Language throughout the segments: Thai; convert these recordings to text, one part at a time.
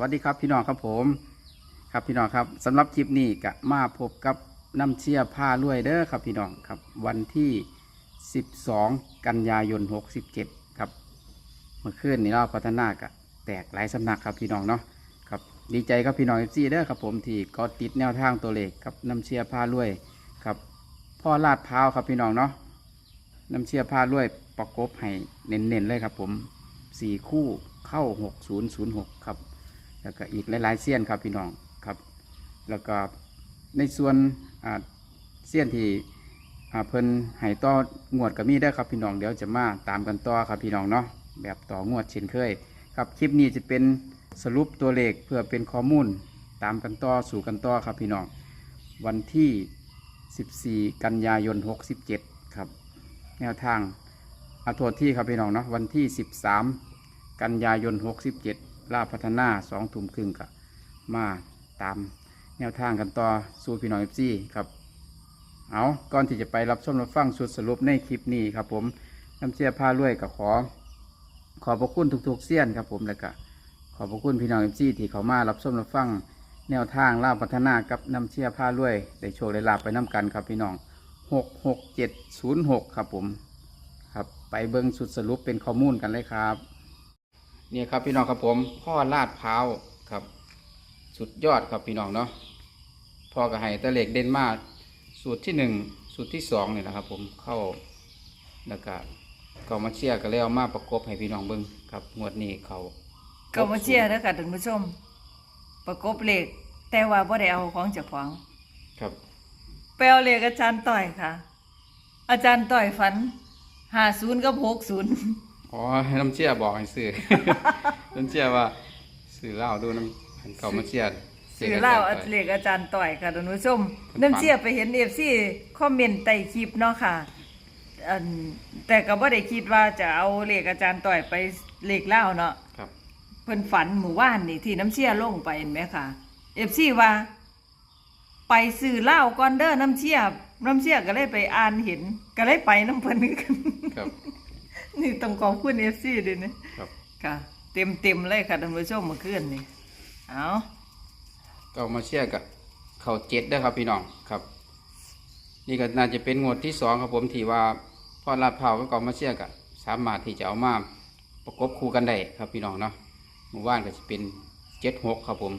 วัสดีครับพี่น้องครับผมครับพี่น้องครับสำหรับคลิปนี้ก็มาพบกับน้ำเชี่ยผ้าลวยเด้อครับพี่น้องครับวันที่ 12 กันยายน 67 ครับ เมื่อคืนนี้เราพัฒนากะแตกหลายสำนักครับพี่น้องเนาะครับดีใจครับพี่น้องเอฟซีเด้อครับผมที่ก็ติดแนวทางตัวเลขครับน้ำเชี่ยผ้าลวยครับพ่อลาดพร้าวครับพี่น้องเนาะน้ำเชี่ยผ้าลวยประกบให้เน้นๆเลยครับผมสี่คู่เข้า 6006 ครับ แล้วก็อีกหลายๆเสี้ยนครับพี่น้องครับ แล้วก็ในส่วนเสี้ยนที่เพิ่นให้ต่องวดก็มีได้ครับพี่น้องเดี๋ยวจะมาตามกันต่อครับพี่น้องเนาะแบบต่องวดเช่นเคย ครับคลิปนี้จะเป็นสรุปตัวเลขเพื่อเป็นข้อมูลตามกันต่อสู่กันต่อครับพี่น้องวันที่ 14 กันยายน 67 ครับ แนวทางอาโทษที่ครับพี่น้องเนาะวันที่ 13 กันยายน 67 ลาพัฒนาสองทุ่มครึ่งกับมาตามแนวทางกันต่อสู่พี่น้องเอฟซีครับเอาก่อนที่จะไปรับชมรับฟังสุดสรุปในคลิปนี้ครับผมน้ำเชี่ยผ้าลวยกับขอ ขอบพระคุณทุกๆเสี้ยนครับผมแล้วก็ขอบพระคุณพี่น้องเอฟซีที่เขามารับชมรับฟังแนวทางล่าพัฒนากับน้ำเชี่ยผ้าลวยได้โชว์ได้ลาบไปน้กันครับพี่น้องหกหกเจ็ดศูนย์หกครับผม ครับไปเบิ้งสุดสรุปเป็นข้อมูลกันเลยครับ เนี่ยครับพี่น้องครับผมพ่อลาดพร้าวครับ สุดยอดครับพี่น้องเนาะพ่อก็ให้ตะเล็กเด่นมากสูตรที่หนึ่งสูตรที่สองเนี่ยนะครับผมเข้าแล้วก็ก็มาเชียร์ก็เลยเอามาประกบให้พี่น้องเบิ้งครับงวดนี้เขาก็มาเชียร์แล้วค่ะท่านผู้ชม ประกบเลขแต่ว่าบ่ได้เอาของเจ้าของครับไปเอาเลขอาจารย์ต่อยค่ะ อาจารย์ต่อยฝัน50กับ60 อ๋อให้น้ำเชียร์บอกให้ซื้อ น้ำเชียร์ว่าซื้อเหล้าดูน้ำให้เขามาเชียร์สื่อเล่าเลขอาจารย์ต่อยค่ะท่านผู้ชมน้ำเชียร์ไปเห็น FC คอมเมนต์ใต้คลิปเนาะค่ะอันแต่ก็บ่ได้คิดว่าจะเอาเลขอาจารย์ต่อยไปเลขเล่าเนาะครับ เพิ่นฝันหมู่บ้านนี่ที่น้ำเชี่ยลงไปเห็นไหมค่ะเอฟซีว่า ไปซื้อเหล้าก่อนเด้อน้ำเชี่ยน้ำเชี่ยก็เลยไปอ่านเห็น ก็เลยไปน้ำเพิ่นกันครับ นี่ต้องขอบคุณเอฟซีด้วยนะครับ ค่ะเต็มเต็มๆเลยค่ะท่านผู้ชมเมื่อคืนนี่เอาก็มาเชียร์กับเขาเจ็ดได้อครับพี่น้องครับ นี่ก็น่าจะเป็นงวดที่สองครับผมที่ว่าพ่อลาดเผาก็กองมาเชียร์กับสามารถที่จะเอามาประกบคู่กันได้ครับพี่น้องเนาะหมู่บ้านก็จะเป็นเจ็ดหกครับผม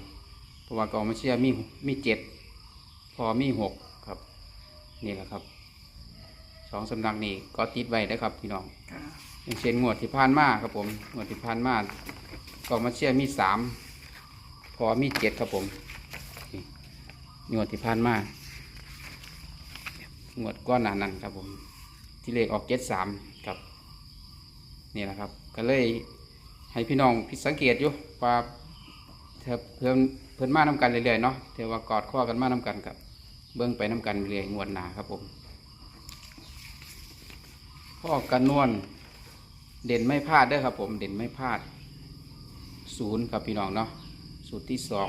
เพราะว่ากองมาเชียร์มีมีเจ็ดพอมีหกครับ นี่แหละครับสองสำนักนี้ก็ติดไว้นะครับพี่น้อง ค่ะ อย่างเช่นงวดที่ผ่านมาครับผมงวดที่ผ่านมากองมาเชียร์มีสามพอมีเจ็ดครับผมงวดที่ผ่านมางวดก้อนหนานั้นครับผม ที่เลขออกเจ็ดสามครับนี่แหละครับ ก็เลยให้พี่น้องพิสังเกตอยู่ว่าเธอเพื่อนเพื่อนมานํกันเรื่อยๆเนาะเทว่ากอดข้อกันมานํกันครับ เบื้องไปนํกันเรื่อยงวดหนาครับผมพ่อกันนวล เด่นไม่พลาดเด้อครับ ผมเด่นไม่พลาดศูนย์ครับพี่น้องเนาะสูตรที่สอง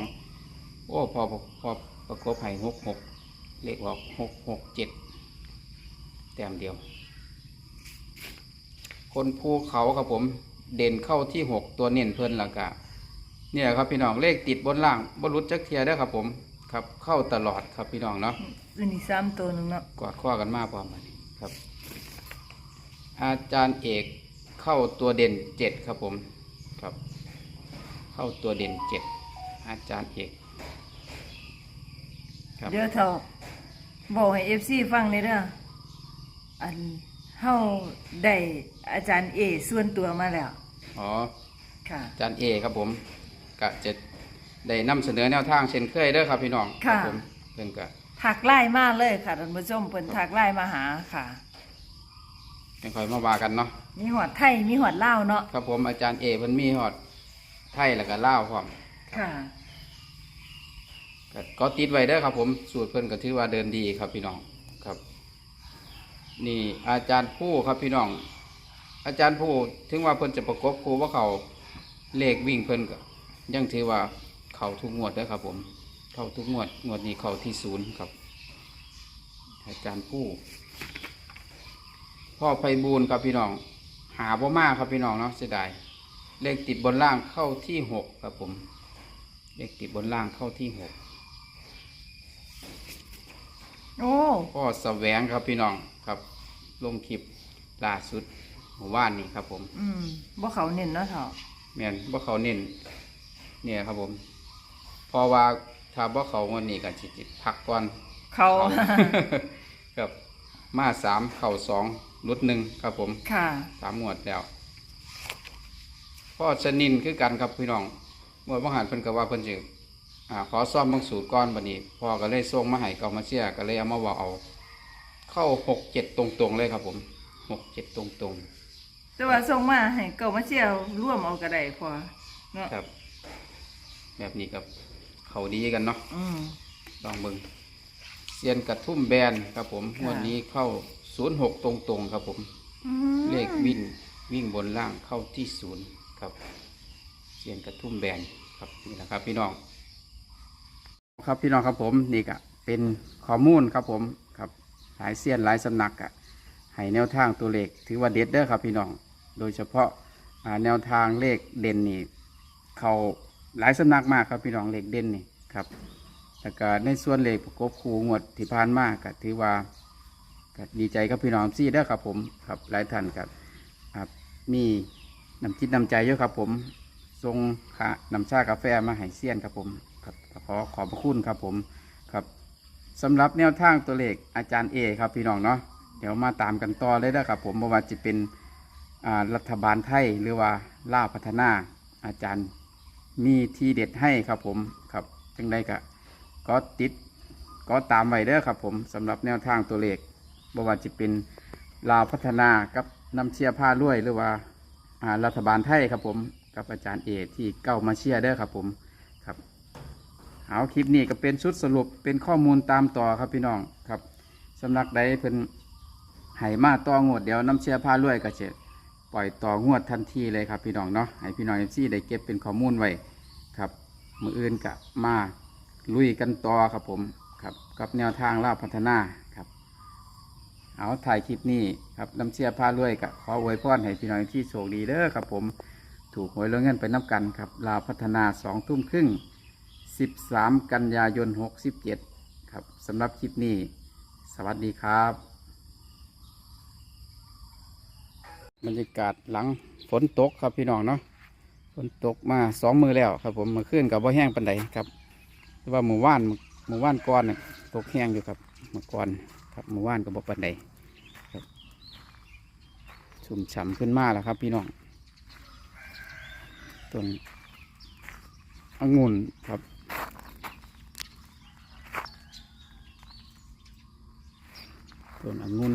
โอ้พอพอประกบให้หกหกเลขออกหกหกเจ็ดแต้มเดียว คนภูเขาครับผมเด่นเข้าที่หกตัวเน้นเพิ่นและกะเนี่ยครับพี่น้องเลขติดบนล่างบรุษจักเทียได้อครับผมครับเข้าตลอดครับพี่น้องเนาะอันนี้สามตัวหนึงเนาะกอดข้อกันมากพร้อมกันครับ อาจารย์เอก เข้าตัวเด่นเจ็ดครับผมครับ เข้าตัวเด่นเจ็ดอาจารย์เอกครับเดี๋ยวเถอะบอกให้เอฟซีฟังเลยเด้ออันเฮาได้อาจารย์เอส่วนตัวมาแล้ว อ๋อค่ะ อาจารย์เอครับผมกะจะได้นำเสนอแนวทางเช่นเคยเด้อครับพี่น้องครัค่ะ ผมเพิ่นกะถักไล่มาเลยค่ะท่านผู้ชมเพิ่นถักไล่มาหาค่ะ เป็นคอยมาว่ากันเนาะมีหอดไทยมีหอดลาวเนาะครับผมอาจารย์เอเพิ่นมีฮอดไทยแล้วก็ลาวพร้อมค่ะ ก็ก็ติดไว้เด้อครับ ผมสูตรเพิ่นก็ถือว่าเดินดีครับพี่น้องครับ นี่อาจารย์ผู้ครับพี่น้อง อาจารย์ผู้ถึงว่าเพิ่นจะประกบครูว่าเขาเลขวิ่งเพิ่นก็ยังถือว่าเขาทุกงวดเด้อครับ ผมเข้าทุกงวดงวดนี้เข้าที่ศูนย์ครับ อาจารย์ผู้ พ่อไพบูลย์ครับพี่น้อง หาบ่มากครับพี่น้องเนาะเสียดายเลขติดบนล่างเข้าที่หกครับผม เลขติดบนล่างเข้าที่หกโอ้พ่อแสวงครับพี่น้องครับ ลงคลิปล่าสุดเมื่อวานนี้ครับผม อืมบ่เขาเน้นเนาะเถาะแม่นบ่เขาเน้นเนี่ยครับผมเพราะว่าถ้าบ่เขาวันนี้ก็สิพักก่อนเขา เขา ครับมาสามเข่าสอง รุดหนึ่งครับผมค่ะสามหมวดแล้วพ่อชนินคือกันครับพี่น้องเมื่อวังหันเพิ่นก็ว่าเพิ่นสิอ่าขอซ่อมบางสูตรก้อนบัดนี้พ่อก็เลยส่งมาให้เก่ามาเชียก็เลยเอามาเว่าเอา เข้าหกเจ็ดตรงๆเลยครับผมหกเจ็ดตรงแต่ว่าส่งมาให้เก่ามาเชี่ยวร่วมเอาก็ได้พอเนาะๆครับ แบบนี้กับ เขาดีกันเนาะอืมลองเบิ่งเซียนกระทุ่มแบนครับผมค่ะงวันนี้เข้า ศูนย์หกตรงๆครับผม อืมเลขวิ่งวิ่งบนล่างเข้าที่ศูนย์ครับเสียนกระทุ่มแบนครับนี่แหละครับ พี่น้อง ครับพี่น้องครับผมนี่ก็เป็นข้อมูลครับผมครับหลายเสียนหลายสำนักอะให้แนวทางตัวเลขถือว่าเด็ดเด้อครับพี่น้อง โดยเฉพาะอ่าแนวทางเลขเด่นนี่เขาหลายสำนักมากครับพี่น้องเลขเด่นนี่ครับ แล้วก็ในส่วนเลขประกบคูงวดที่ผ่านมาก็ถือว่าก็ ดีใจกับพี่น้องซี่เด้ครับผมครับหลายท่านครับครับมีน้ำจิตน้ำใจเยอะครับผมทรงค่ะน้ำชากาแฟมาให้เซียนครับผมครับขอขอบพระคุณครับผมครับสำหรับแนวทางตัวเลขอาจารย์เอครับพี่น้องเนาะเดี๋ยวมาตามกันต่อเลยนะครับผมว่าจะเป็นอ่ารัฐบาลไทยหรือว่าล่าพัฒนาอาจารย์มีทีเด็ดให้ครับผมครับจังใดก็ก็ติดก็ตามไว้เด้อครับผมสำหรับแนวทางตัวเลข ไม่ว่าจะเป็นลาวพัฒนากับน้ำเชียร์ผ้าล้วยหรือว่าารัฐบาลไทยครับผมกับอาจารย์เอที่เก้ามาเชียร์เด้อครับผมครับเอาคลิปนี้ก็เป็นชุดสรุปเป็นข้อมูลตามต่อครับพี่น้องครับสำนักใดเพิ่นให้มาต่องวดเดี๋ยวน้ำเชียร์ผ้าล้วยก็จะปล่อยต่องวดทันทีเลยครับพี่น้องเนาะให้พี่น้องเอฟซีได้เก็บเป็นข้อมูลไว้ครับมืออื่นกะมาลุยกันต่อครับผมครับกับแนวทางลาวพัฒนา เอาถ่ายคลิปนี้ครับน้ำเชียร์พารวยกับขออวยพรให้พี่น้องที่โชคดีเด้อครับผมถูกหวยเรื่องเงินไปนับกันครับลาวพัฒนาสองทุ่มครึ่งสิบสามกันยายนหกสิบเจ็ดครับสำหรับคลิปนี้ สวัสดีครับ บรรยากาศหลังฝนตกครับพี่น้องเนาะฝนตกมาสองมือแล้วครับผมเมื่อคืนกับว่าแห้งปันใดครับแต่ว่าหมู่ว่านหมู่ว่านก้อนเนี่ยตกแห้งอยู่ครับเมื่อก่อน ครับเมื่อวานก็บอกปันใดครับชุ่มฉ่ำขึ้นมากแล้วครับ พี่น้องต้นองุ่นครับต้นองุ่น